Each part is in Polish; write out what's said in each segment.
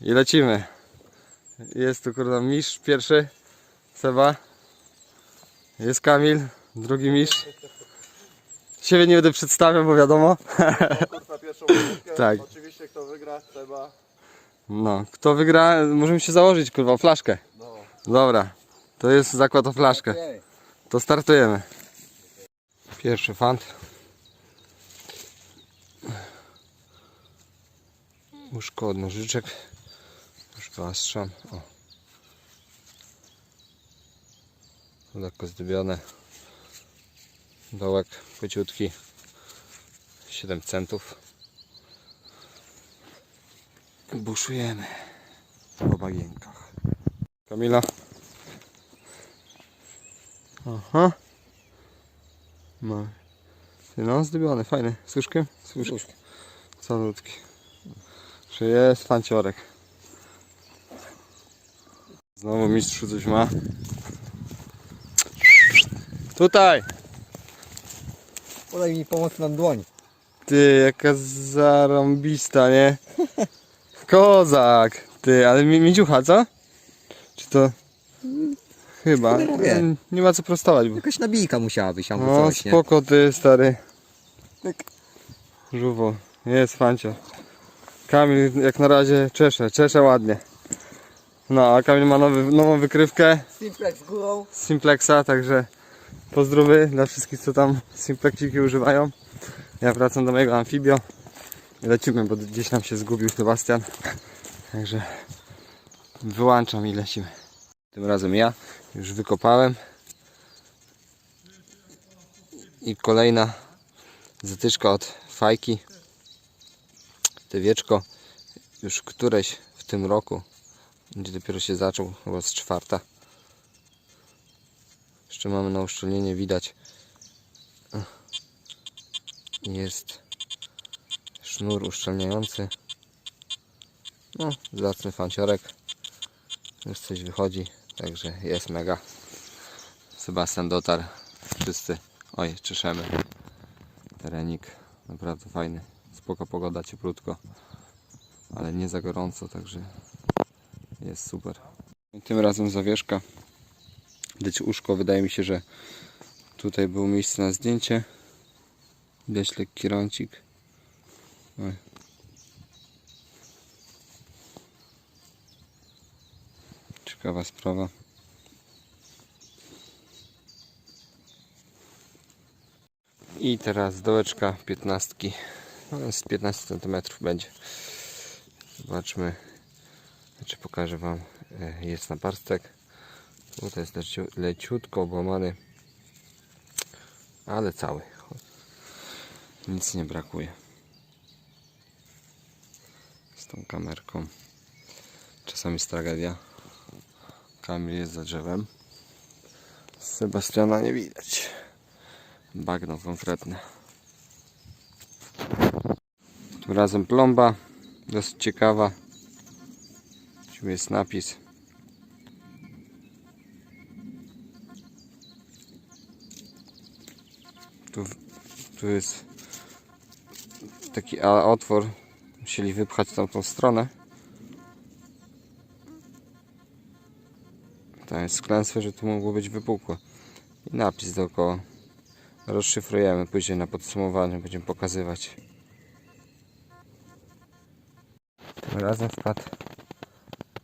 I lecimy. Jest tu kurde mistrz pierwszy, Seba. Jest Kamil, drugi mistrz. Siebie nie będę przedstawiał, bo wiadomo. Kurwa pierwszą minutkę. Tak. Oczywiście kto wygra, trzeba. No, kto wygra, możemy się założyć kurwa o flaszkę. No. Dobra, to jest zakład o flaszkę. To startujemy. Pierwszy fant. Łóżko od nożyczek. Już wyostrzam. O. Lekko zdobione. Dołek króciutki. 7 centów. Buszujemy po bagienkach. Kamila. Aha. No. No, zdobiony, fajny. Z łóżkiem? Z łóżkiem. Calutki. Czy jest fanciorek. Znowu mistrzu coś ma. Tutaj! Podaj mi pomocną dłoń. Ty, jaka zarąbista, nie? Kozak! Ty, ale mi, midziucha, co? Czy to... Chyba. mówię. Nie, nie ma co prostować, bo... Jakaś nabijka musiała być albo No coś, nie? spoko ty, stary. Żuwo. Jest fancia. Kamil jak na razie czesze, czesze ładnie. No, a Kamil ma nowy, nową wykrywkę Simplex górą. z Simplexa, także pozdrowy dla wszystkich, co tam Simplexiki używają. Ja wracam do mojego amfibio i lecimy, bo gdzieś nam się zgubił Sebastian. Także wyłączam i lecimy. Tym razem ja już wykopałem. I kolejna zatyczka od fajki. Te wieczko już któreś w tym roku. Gdzie dopiero się zaczął, chyba z czwarta. Jeszcze mamy na uszczelnienie widać. Jest sznur uszczelniający. No, zacny fanciorek. Już coś wychodzi, także jest mega. Sebastian dotarł. Wszyscy. Oj, czeszemy. Terenik naprawdę fajny. Spoko pogoda, cieplutko. Ale nie za gorąco, także jest super. Tym razem zawieszka. Widać uszko, wydaje mi się, że tutaj było miejsce na zdjęcie. Widać lekki rącik. Oj. Ciekawa sprawa. I teraz dołeczka 15. No, z 15 cm będzie. Zobaczmy. Znaczy pokażę Wam. e, Jest naparstek. Tutaj jest leciu- leciutko obłamany. Ale cały. Nic nie brakuje. Z tą kamerką. Czasami jest tragedia. Kamil jest za drzewem. Sebastiana nie widać. Bagno konkretne. Razem plomba. Dosyć ciekawa. Tu jest napis. Tu, tu jest taki otwór. Musieli wypchać tamtą stronę. Tam jest sklęsłe, że tu mogło być wypukłe. I napis dookoła. Rozszyfrujemy później na podsumowaniu. Będziemy pokazywać. Tym razem wpadł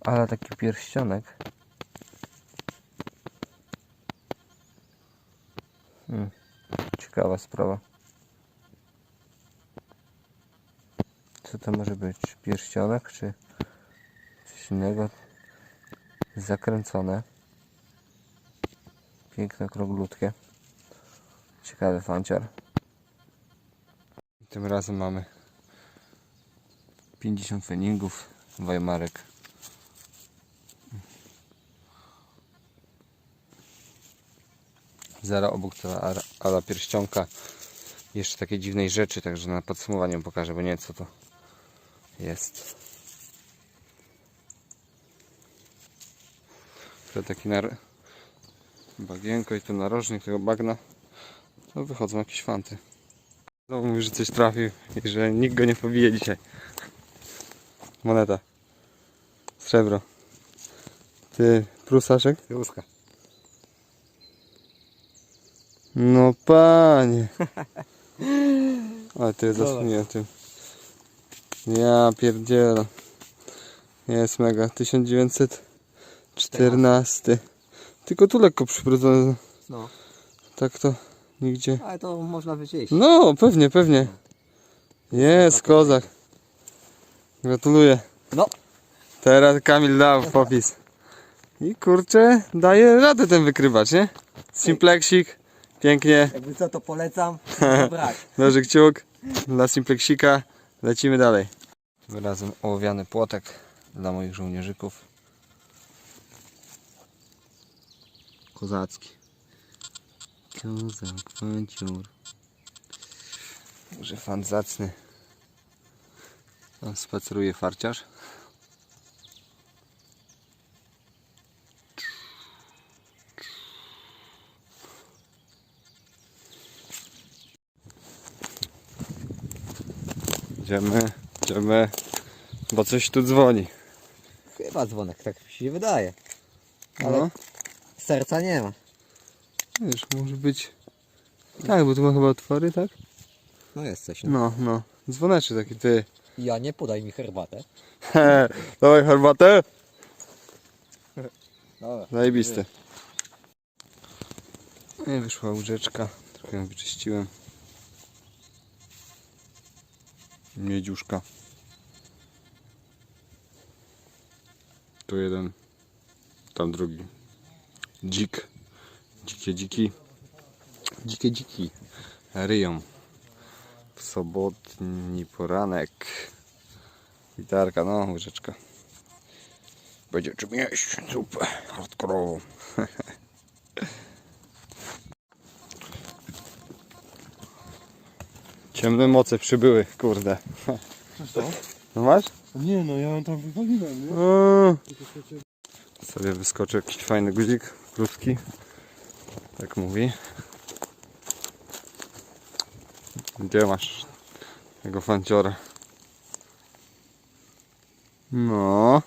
ale taki pierścionek. Hmm. Ciekawa sprawa. Co to może być? Pierścionek czy coś innego? Zakręcone. Piękne, kroglutkie. Ciekawy fanciar. Tym razem mamy 50 feningów, Weimarek. Zara obok ta ala pierścionka. Jeszcze takiej dziwnej rzeczy, także na podsumowaniu pokażę, bo nie co to jest. To taki nar... bagienko i tu narożnik tego bagna. To wychodzą jakieś fanty. No mówi, że coś trafił i że nikt go nie pobije dzisiaj. Moneta. Srebro. Ty, prusaszek? Ruska. No panie. Ale ty zasłoniłem tym. Ja pierdzielę. Jest mega. 1914. Tylko tu lekko przybrudzone. No. Tak to nigdzie. Ale to można wyczyścić. No, pewnie, pewnie. Jest kozak. Gratuluję. No. Teraz Kamil dał popis. I kurczę, daje radę ten wykrywacz, nie? Simplexik. Pięknie. Jakby co to polecam, brać. Noży kciuk dla Simplexika. Lecimy dalej. Wyrazem ołowiany płotek dla moich żołnierzyków. Kozacki. Kozak, fanciur. Może fan zacny. Tam spaceruje farciarz. Idziemy, idziemy, bo coś tu dzwoni. Chyba dzwonek, tak mi się wydaje. Ale No, serca nie ma. wiesz, może być... Tak, bo tu ma chyba otwory, tak? No jest coś. No. No, no. Dzwoneczek taki, ty. Ja nie podaj mi herbatę. He, dawaj herbatę. Dobra. Zajebiste. I wyszła łyżeczka. Trochę ją wyczyściłem. Miedziuszka. Tu jeden. Tam drugi. Dzik. Dzikie dziki. Dzikie dziki. Ryją. W sobotni poranek. Gitarka, no łyżeczka. Będzie czym jeść zupę hardkorową. Ciemne moce przybyły, kurde. No masz? Nie no, ja ją tam wywaliłem, nie? Sobie wyskoczy jakiś fajny guzik, krótki. Tak mówi. Gdzie masz tego fanciora? No.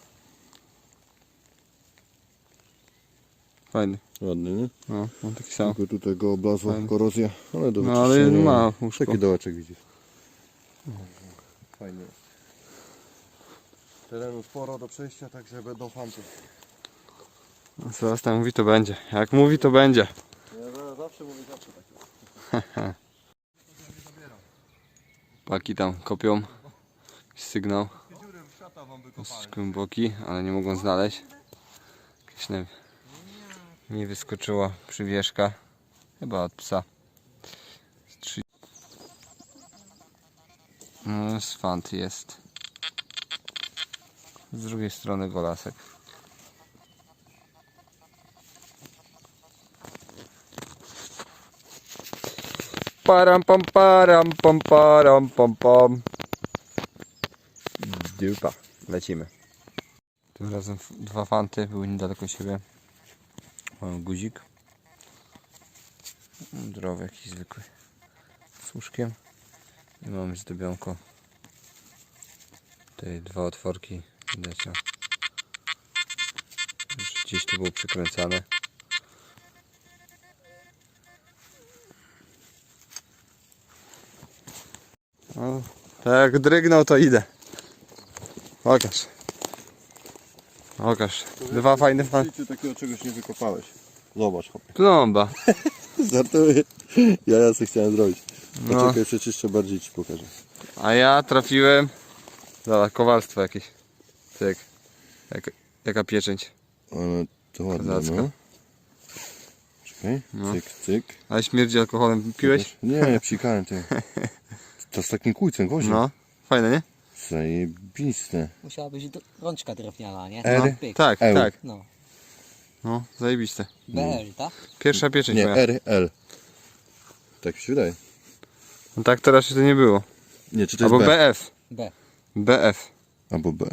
Fajny. Ładny, nie? No, mam taki sam. Tylko tutaj go oblazła Fajny. korozja, ale do No ale wyczyszczenia. ma łóżko. Taki dołeczek widzisz. Fajny. Terenu sporo do przejścia, także będą fanty. Sebastian mówi to będzie. Jak mówi to będzie. Ja zawsze mówię zawsze tak. Paki tam kopią. Sygnał. Jest głęboki, ale nie mogą znaleźć. Jakaś nie, wyskoczyła przywieszka. Chyba od psa. Trzy- No, swant jest. Z drugiej strony golasek. Param pam param pam param pam pam. Dupa. Lecimy. Tym razem dwa fanty były niedaleko siebie. Mam guzik. Zdrowy jakiś zwykły. Z łóżkiem. I mamy zdobionko. Tutaj dwa otworki. Widać. Już gdzieś to było przykręcane. No, tak jak drygnął to idę. Pokaż. Pokaż. Dwa fajne fan. Ty takiego czegoś nie wykopałeś. Zobacz, hopie. Plomba. Żartuję. Ja ja sobie chciałem zrobić. No. Poczekaj, przeczyszczę bardziej ci pokażę. A ja trafiłem. Zobacz, kowalstwo jakieś. Tyk. Jak, jaka pieczęć. Ale to ładne, Kozacka. no. Czekaj, No. cyk, cyk. Ale śmierdzi alkoholem. Piłeś? Nie, psikałem ty. To z takim kółcem, gwoździem. No. Fajne, nie? Zajebiste. Musiała być rączka drewniana, nie? R. No, pyk. Tak, Eł. tak. No. No, zajebiste. BL, tak? Pierwsza pieczęć Nie, moja. R, L. Tak mi się wydaje. No tak to raczej to nie było. Nie, czy to jest Albo B? BF. B. BF. Albo B.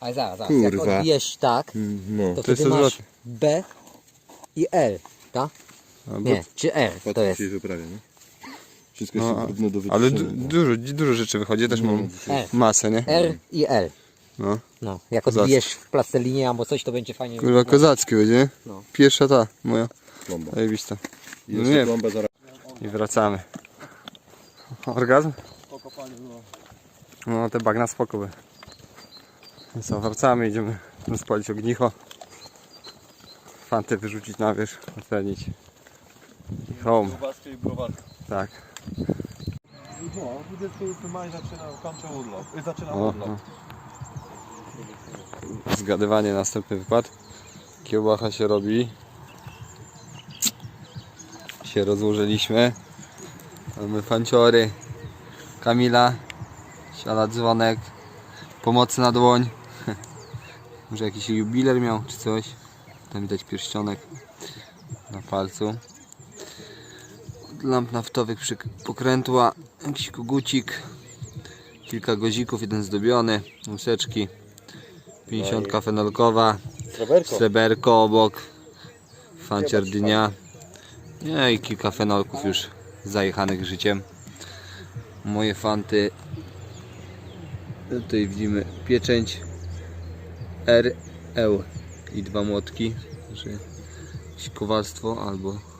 Ale zaraz, zaraz. Jak Kurwa. odbijesz tak, Mm, No. to, To jest wtedy masz odwrotnie. B i L, tak? Albo Nie, czy R to jest. się wyprawia, nie? Wszystko jest No, trudne do ale du- dużo, dużo rzeczy wychodzi, też mam E, masę, nie? R i L. No. No, jak Kozacko. odbijesz w plastelinie albo coś, to będzie fajnie. Kurwa kozackie będzie, nie? No. Pierwsza ta moja, Plomba. zajebista. I No jeszcze nie. zaraz. I wracamy. Orgazm? No te bagna spoko by. Co, wracamy, idziemy spalić ognicho. Fantę wyrzucić na wierzch, ocenić. I home. I. Tak. No, 28 maja zaczyna, kończę urlop. Urlop. Zgadywanie następny wypad. Kiełbacha się robi. Się rozłożyliśmy. Mamy fanciory. Kamila. Siala dzwonek. Pomocy na dłoń. Może jakiś jubiler miał czy coś. Tam widać pierścionek na palcu. Lamp naftowych pokrętła. Jakiś kogucik kilka gozików, jeden zdobiony, łuseczki, 50 fenolkowa, Sreberko. sreberko obok, fancier dnia no i kilka fenolków już zajechanych życiem. Moje fanty, tutaj widzimy pieczęć RL i dwa młotki, jakieś kowalstwo albo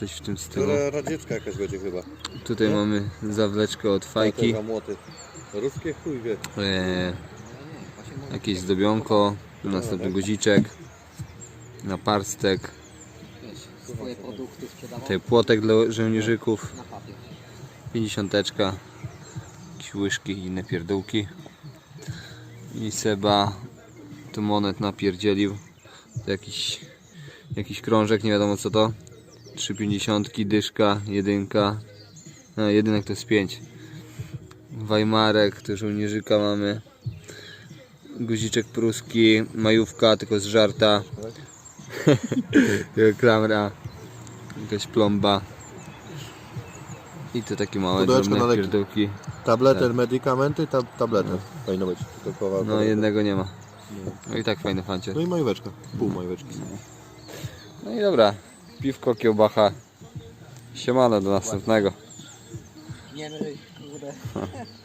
coś w tym stylu. Radziecka jakaś będzie chyba. Tutaj mamy zawleczkę od fajki. Te młoty. Ruskie chuj wie. e, jakieś zdobionko, tu następny guziczek, naparstek, Swoje produkty sprzedawał tutaj płotek dla żołnierzyków, pięćdziesiąteczka, jakieś łyżki i inne pierdółki. I Seba tu monet napierdzielił. To jakiś, jakiś krążek, nie wiadomo co to. Trzy pięćdziesiątki, dyszka, jedynka. No, jedynek to jest pięć. Weimarek, to żołnierzyka mamy. Guziczek pruski, majówka, tylko z żarta. Klamra. Jakaś plomba. I to takie małe, Pudełeczko drobne na leki. pierdółki. Tablety, medykamenty, tab tablety. Powinno być. Tylko koła, No jednego nie ma. No i tak fajny fancie. No i majóweczka. Pół majóweczki. No i dobra. Piwko, kiełbacha. Siemano do następnego. Nie, no, kurde.